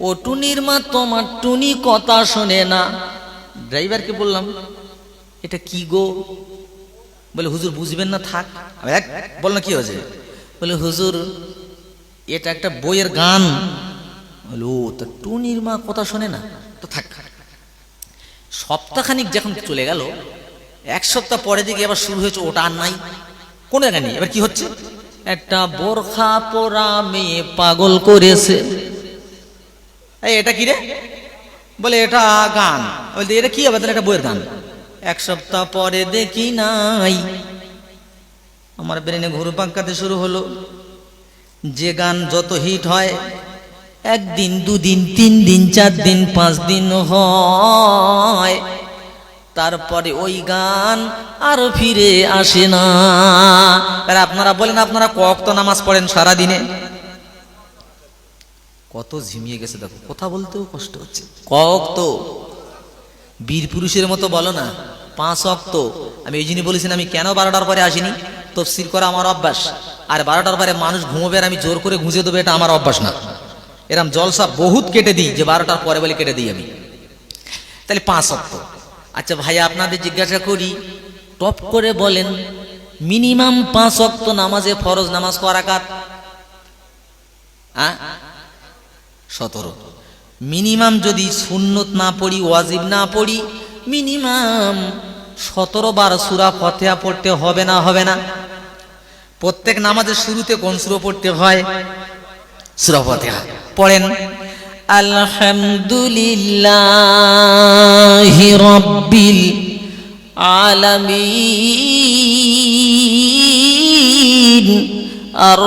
ও টুনির মা তোমার টুনি কথা শোনে না। ড্রাইভারকে বললাম, এটা কি গো? বলে, হুজুর বুঝবেন না, থাক। এক বল না কি হয়েছে? বলে, হুজুর, এটা একটা বইয়ের গান। ও, তো টুনির মা কথা শোনে না? তো থাক। সপ্তাহখানিক যখন চলে গেল, এক সপ্তাহ পরে দিকে আবার শুরু হয়েছে, ওটা আর নাই। কোন জায়গায় নেই। এবার কি হচ্ছে? একটা বোরখা পরা মেয়ে পাগল করেছে। এই, এটা কি রে? বলে, এটা গান। বলতে এটা কি হবে? তাহলে এটা বইয়ের গান। এক সপ্তাহ পরে দেখি নাই। আমার ব্রেনে ঘুরু পাঙ্কাতে শুরু হলো। যে গান যত হিট হয়, একদিন, দুদিন তিন দিন চার দিন পাঁচ দিন হয়। তারপরে ওই গান আর ফিরে আসে না। আপনারা বলেন, আপনারা কক্ত নামাজ পড়েন সারা দিনে কত ঝিমিয়ে গেছে দেখো, কথা বলতেও কষ্ট হচ্ছে। কক তো বীর পুরুষের মতো বলো না, পাঁচ অক্ত আমি এই জন্য বলেছি আমি কেন বারোটার পরে আসিনি? তফসির করা আমার অভ্যাস। আর বারোটার পরে মানুষ ঘুমোবে আর আমি জোর করে ঘুঁজে দেবো, এটা আমার অভ্যাস না। এরম জলসা বহুত কেটে দিই যে বারোটার পরে বলে কেটে দিই আমি। তাহলে পাঁচ অক্ত আচ্ছা ভাই, আপনাদের জিজ্ঞাসা করি, টপ করে বলেন, মিনিমাম পাঁচ অক্ত নামাজে ফরজ নামাজ করা কার হ্যাঁ সতেরো। মিনিমাম যদি সুন্নত না পড়ি, ওয়াজিব না পড়ি, মিনিমাম সতেরো বার সুরা ফতেহা পড়তে হবে না হবে না। প্রত্যেক নামাজের শুরুতে কোন সুরো পড়তে হয়? সুরা ফতেহা। পড়েন, আলহামদুলিল্লাহ রব্বিল আলামিন আর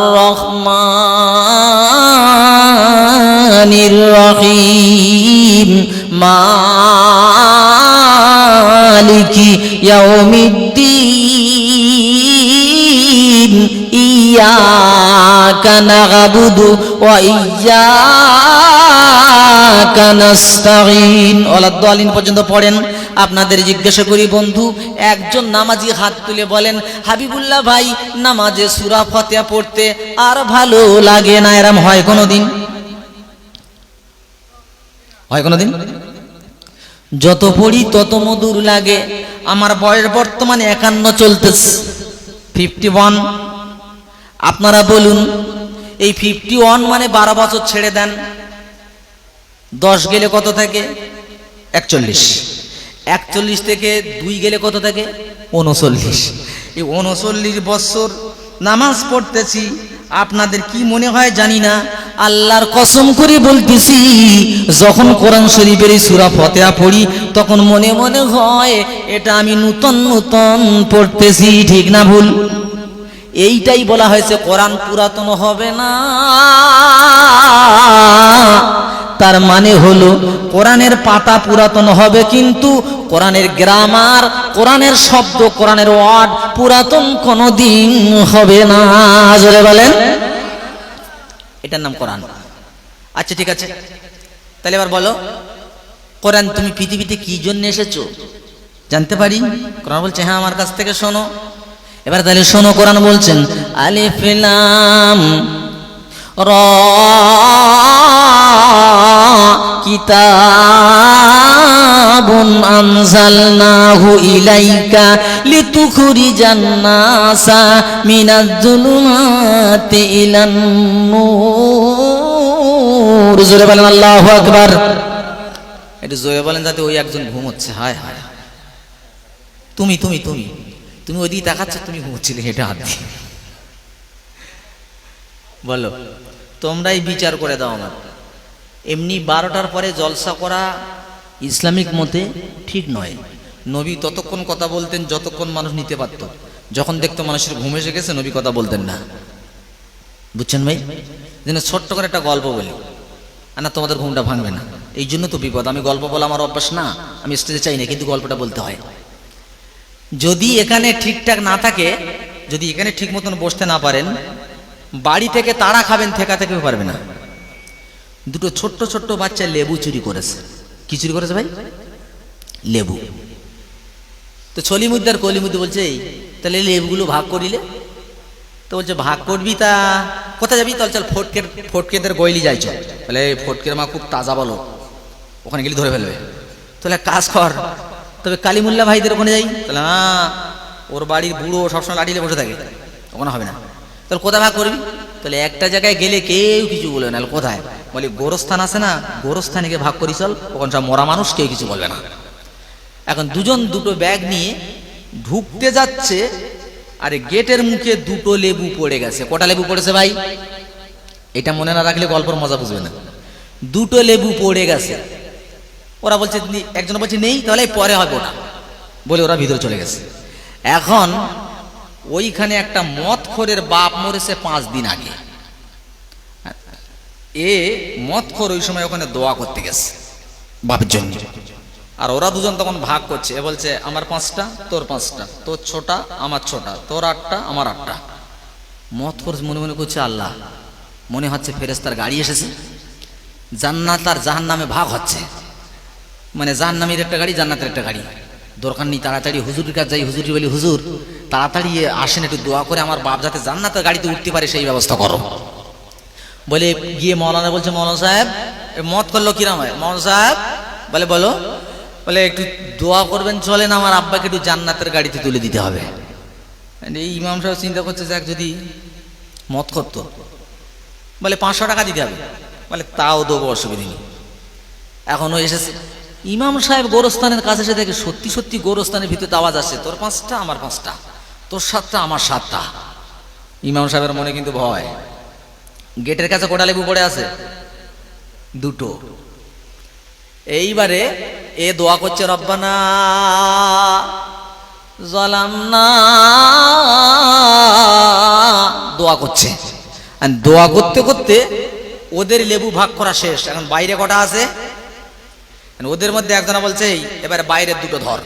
রহমানির রহিম মালিকি ইয়াউমিদ্দিন। ইয়াকা না'বুদু ওয়া ইয়াকা নাস্তাঈন। ওয়ালাদ-দালিন পর্যন্ত পড়েন। আপনাদের জিজ্ঞাসা করি, বন্ধু, একজন নামাজি হাত তুলে বলেন, হাবিবুল্লাহ ভাই, নামাজে সুরা ফাতিহা পড়তে আর ভালো লাগে না, এরম হয় কোনোদিন? হয় কোনোদিন? যত পড়ি তত মধুর লাগে। আমার বয়স বর্তমানে একান্ন চলতেছে। ফিফটি ওয়ান আপনারা বলুন, এই ফিফটি ওয়ান মানে বারো বছর ছেড়ে দেন। দশ গেলে কত থাকে? একচল্লিশ। একচল্লিশ থেকে দুই গেলে কত থাকে? উনচল্লিশ। এই উনচল্লিশ বছর নামাজ পড়তেছি, আপনাদের কি মনে হয় জানি না। আল্লাহর কসম করে বলতেছি, যখন কোরআন শরীফের সুরা ফতেহা পড়ি, তখন মনে মনে হয়, এটা আমি নূতন নূতন পড়তেছি, ঠিক না ভুল? এইটাই বলা হয়েছে, কোরআন পুরাতন হবে না। তার মানে হলো, কোরআনের পাতা পুরাতন হবে কিন্তু কোরআনের গ্রামার, কোরআনের শব্দ, কোরআনের ওয়ার্ড পুরাতন কোনোদিন হবে না। জোরে বলেন। এটার নাম কোরআন। আচ্ছা ঠিক আছে। তাহলে এবার বলো, কোরআন তুমি পৃথিবীতে কি জন্য এসেছ? জানতে পারি? কোরআন বলছে হ্যাঁ আমার কাছ থেকে শোনো। এবার তাহলে শোনো, কোরআন বলছেন, আলিফ লাম র কিতাবুন আনজালনাহু ইলাইকা লিতুখরিজান নাসা মিনাজ জুলুমাতি ইলান নূর জোরে বলেন আল্লাহু আকবার। একটু জোরে বলেন যাতে ওই একজন ঘুমোচ্ছে। হায় হায় তুমি তুমি তুমি তুমি ওইদিকে তাকাচ্ছ, তুমি ঘুমোচ্ছিলে হেঁটে হাত দিয়ে বলো, তোমরাই বিচার করে দাও আমার। এমনি বারোটার পরে জলসা করা ইসলামিক মতে ঠিক নয়। নবী ততক্ষণ কথা বলতেন, যতক্ষণ মানুষ নিতে পারত। যখন দেখতো মানুষের ঘুম এসে গেছে, নবী কথা বলতেন না। বুঝছেন ভাই? যেন ছোট্ট করে একটা গল্প বলি। না তোমাদের ঘুমটা ভাঙবে না। এই জন্য তো বিপদ। আমি গল্প বলা আমার অভ্যাস না। আমি স্টেজে চাই না, কিন্তু গল্পটা বলতে হয়। যদি এখানে ঠিকঠাক না থাকে, যদি এখানে ঠিক মতন বসতে না পারেন বাড়ি থেকে তারা খাবেন থেকা থেকে পারবে না। দুটো ছোট্ট ছোট্ট বাচ্চা লেবু চুরি করেছে। কি চুরি করেছে ভাই? লেবু। তো ছলিমুদ্দার কলিমুদ্দি বলছে তাহলে লেবুগুলো ভাগ করিলে তো বলছে, ভাগ করবি তা, কোথায় যাবি? তাহলে চল, ফটকের, ফটকেদের গইলি যাই, চল। বলে, ফটকের মা খুব তাজা বলো ওখানে গেলে ধরে ফেলবে। তাহলে কাজ কর, তবে কালিমুল্লা ভাইদের ওখানে যাই। তাহলে, না, ওর বাড়ির বুড়ো সবসময় লাঠিলে বসে থাকে। ওখানে হবে না। তাহলে কোথায় ভাগ করবি? তাহলে একটা জায়গায় গেলে কেউ কিছু বলবে না কোথায়? বলি, গোরস্থান আছে না? গোরস্থানে গিয়ে ভাগ করি চল ওখানে সব মরা মানুষ কেউ কিছু বলবে না। এখন দুজন দুটো ব্যাগ নিয়ে ঢুকতে যাচ্ছে, আরে গেটের মুখে দুটো লেবু পড়ে গেছে। কটা লেবু পড়েছে ভাই? এটা মনে না রাখলে গল্পর মজা বুঝবে না। দুটো লেবু পড়ে গেছে। ওরা বলছে একজন বলছে, নেই, তাহলে পরে হবে ওটা। বলে ওরা ভিতরে চলে গেছে। এখন ওইখানে একটা মদ খোরের বাপ মরেছে পাঁচ দিন আগে। এ মদ খোর ওই সময় ওখানে দোয়া করতে গেছে বাপের জন্য। আর ওরা দুজন তখন ভাগ করছে। এ বলছে, আমার পাঁচটা, তোর পাঁচটা, তোর ছোটা, আমার ছোটা, তোর আটটা, আমার আটটা। মত করে মনে মনে করছে, আল্লাহ, মনে হচ্ছে ফেরেস্তার গাড়ি এসেছে। জান্নাত আর জাহান নামে ভাগ হচ্ছে। মানে জাহান নামের একটা গাড়ি, জান্নাতের একটা গাড়ি। দরকার নেই তাড়াতাড়ি হুজুরের কাছে যাই হুজুরি বলি, হুজুর তাড়াতাড়ি আসেন, একটু দোয়া করে আমার বাপ যাতে জান্নাতের গাড়িতে উঠতে পারে, সেই ব্যবস্থা করো। বলে গিয়ে মৌলানা বলছে, মৌলানা সাহেব মত করল কিরাম হয়? মৌলানা সাহেব বলে, বলো, বলে, একটু দোয়া করবেন, চলেন, আমার আব্বাকে একটু জান্নাতের গাড়িতে তুলে দিতে হবে। এই ইমাম সাহেব চিন্তা করছে, যাক, যদি মত করতো। বলে, পাঁচশো টাকা দিতে হবে। বলে, তাও দেবো, অসুবিধে নেই। এখনও এসেছে। ইমাম সাহেব গোরস্থানের কাছে এসে দেখে, সত্যি সত্যি গোরস্থানের ভিতরে আওয়াজ আসছে তোর পাঁচটা, আমার পাঁচটা। তোর সাতটা আমার সাতটা। ইমাম সাহেবের মনে কিন্তু ভয়। গেটের কাছে কোটা লেবু পড়ে আছে? দুটো। এইবারে এ দোয়া করছে রব্বানা জলাম না দোয়া করছে। আর দোয়া করতে করতে ওদের লেবু ভাগ করা শেষ। এখন বাইরে কটা আছে? ওদের মধ্যে একজনা বলছে "এই, এবারে বাইরের দুটো ধর।